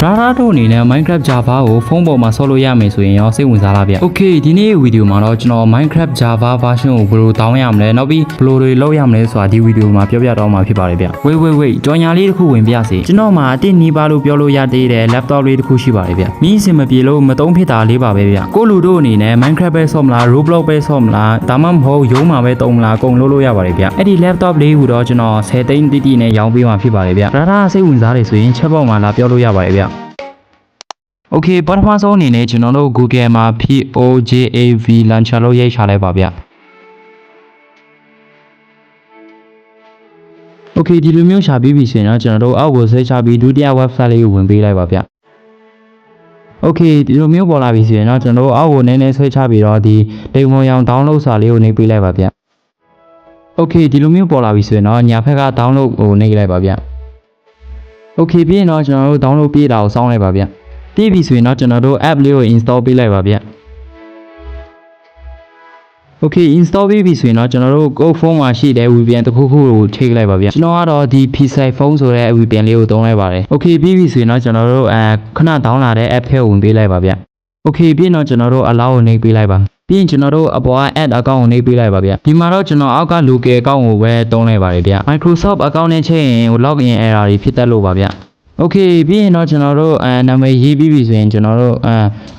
brother တို့အနေနဲ့ Minecraft Java ကိုဖုန်းပေါ်မှာဆော်လို့ရမယ်ဆိုရင်ရောစိတ်ဝင်စားလားဗျ။ Okay ဒီနေ့ဗီဒီယိုမှာတော့ကျွန်တော် Minecraft Java version ကိုဘယ်လိုတောင်းရမလဲနောက်ပြီးဘယ်လိုတွေလုပ်ရမလဲဆိုတာဒီဗီဒီယိုမှာပြောပြတော့မှာဖြစ်ပါတယ်ဗျ။ Wait wait wait ကြော်ညာလေးတစ်ခုဝင်ပြစေကျွန်တော်မှာအတစ်နီးပါလို့ပြောလို့ရသေးတဲ့ laptop လေးတစ်ခုရှိပါတယ်ဗျ။မင်းအစင်မပြေလို့မသုံးဖြစ်တာလေးပါပဲဗျ။ကိုလူတို့အနေနဲ့ Minecraft ပဲဆော့မလား Roblox ပဲဆော့မလားဒါမှမဟုတ်ရုံးမှာပဲတုံးမလားအကုန်လုပ်လို့ရပါတယ်ဗျ။အဲ့ဒီ laptop လေးကိုတော့ကျွန်တော်10သိန်းတိတိနဲ့ရောင်းပေးမှာဖြစ်ပါတယ်ဗျ။ Brother စိတ်ဝင်စားတယ်ဆိုရင်ချက်ပေါက်မှာလာပြောလို့ရပါတယ်ဗျ။ โอเคပထမဆုံးအနေနဲ့ကျွန်တော်တို့ Google မှာ POJAV launcher လို့ရိုက်ချလိုက်ပါဗျโอเคဒီလိုမျိုးရှာပြီးပြီဆိုရင်တော့ကျွန်တော်တို့အောက်ကိုဆွဲချပြီးဒုတိယ website လေးကိုဝင်ပေးလိုက်ပါဗျโอเคဒီလိုမျိုးပေါ်လာပြီဆိုရင်တော့ကျွန်တော်တို့အောက်ကိုနည်းနည်းဆွဲချပြီးတော့ဒီလိမ်မွန်ရောင် download စာလေးကိုနှိပ်ပေးလိုက်ပါဗျโอเคဒီလိုမျိုးပေါ်လာပြီဆိုရင်တော့ညာဘက်က download ကိုနှိပ်လိုက်ပါဗျโอเคပြီးရင်တော့ကျွန်တော်တို့ download ပြေးတာကိုစောင်းလိုက်ပါဗျ ပြည့်ပြီဆိုရင်တော့ကျွန်တော်တို့ app လေးကို install ပေးလိုက်ပါဗျ။ Okay install ပြီးပြီဆိုရင်တော့ကျွန်တော်တို့ကိုယ့်ဖုန်းမှာရှိတဲ့ VPN တစ်ခုခုကိုထိလိုက်ပါဗျ။ကျွန်တော်ကတော့ဒီ PCI phone ဆိုတဲ့ VPN လေးကိုသုံးလိုက်ပါတယ်။ Okay ပြီးပြီဆိုရင်တော့ကျွန်တော်တို့အဲခဏ down လာတဲ့ app ထဲကိုဝင်ပေးလိုက်ပါဗျ။ Okay ပြီးရင်တော့ကျွန်တော်တို့ allow ကိုနှိပ်ပေးလိုက်ပါ။ပြီးရင်ကျွန်တော်တို့အပေါ်က add account ကိုနှိပ်ပေးလိုက်ပါဗျ။ဒီမှာတော့ကျွန်တော်အောက်က local account ကိုပဲသုံးလိုက်ပါတယ်ဗျ။ Microsoft account နဲ့ချိန်ရင် login error တွေဖြစ်တတ်လို့ပါဗျ။ Okay ပြီးရင်တော့ကျွန်တော်တို့အဲနာမည်ရေးပြီးပြီဆိုရင်ကျွန်တော်တို့အဲ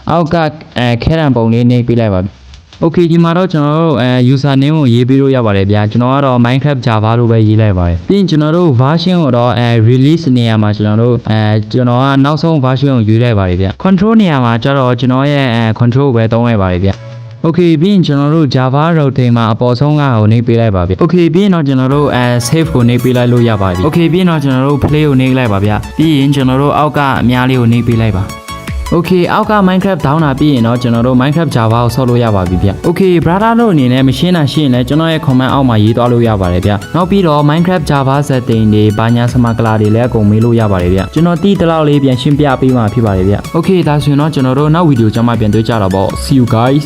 အောက်ကအဲခဲတံပုံလေးနှိပ်ပေးလိုက်ပါ။ Okay ဒီမှာတော့ကျွန်တော်တို့အဲ user name ကိုရေးပေးလို့ရပါတယ်ဗျာကျွန်တော်ကတော့ Minecraft Java လို့ပဲရေးလိုက်ပါတယ်ပြီးရင်ကျွန်တော်တို့ version ကိုတော့အဲ release နေရာမှာကျွန်တော်တို့အဲကျွန်တော်ကနောက်ဆုံး version ကိုရွေးလိုက်ပါတယ်ဗျာ control နေရာမှာကျတော့ကျွန်တော်ရဲ့အဲ control ကိုပဲသုံးလိုက်ပါတယ်ဗျာ Okay ပြီးရင်ကျွန်တော်တို့ Java routing မှာအပေါ်ဆုံးကကိုနှိပ်ပေးလိုက်ပါဗျ။ Okay ပြီးရင်တော့ကျွန်တော်တို့အဲ save ကိုနှိပ်ပေးလိုက်လို့ရပါပြီ။ Okay ပြီးရင်တော့ကျွန်တော်တို့ play ကိုနှိပ်လိုက်ပါဗျ။ပြီးရင်ကျွန်တော်တို့အောက်ကအများလေးကိုနှိပ်ပေးလိုက်ပါ။ Okay အောက်က Minecraft ဒေါင်းတာပြီးရင်တော့ကျွန်တော်တို့ Minecraft Java ကိုဆော့လို့ရပါပြီဗျ။ Okay brother တို့အနေနဲ့မရှင်းတာရှင်းရင်လည်းကျွန်တော်ရဲ့ comment အောက်မှာရေးသွားလို့ရပါတယ်ဗျ။နောက်ပြီးတော့ Minecraft Java setting တွေဘာညာစမကလာတွေလည်းအကုန်မေးလို့ရပါတယ်ဗျ။ကျွန်တော်တီးတလောက်လေးပြန်ရှင်းပြပေးမှာဖြစ်ပါတယ်ဗျ။ Okay ဒါဆိုရင်တော့ကျွန်တော်တို့နောက်ဗီဒီယိုကျမှပြန်တွေ့ကြတာပေါ့ See you guys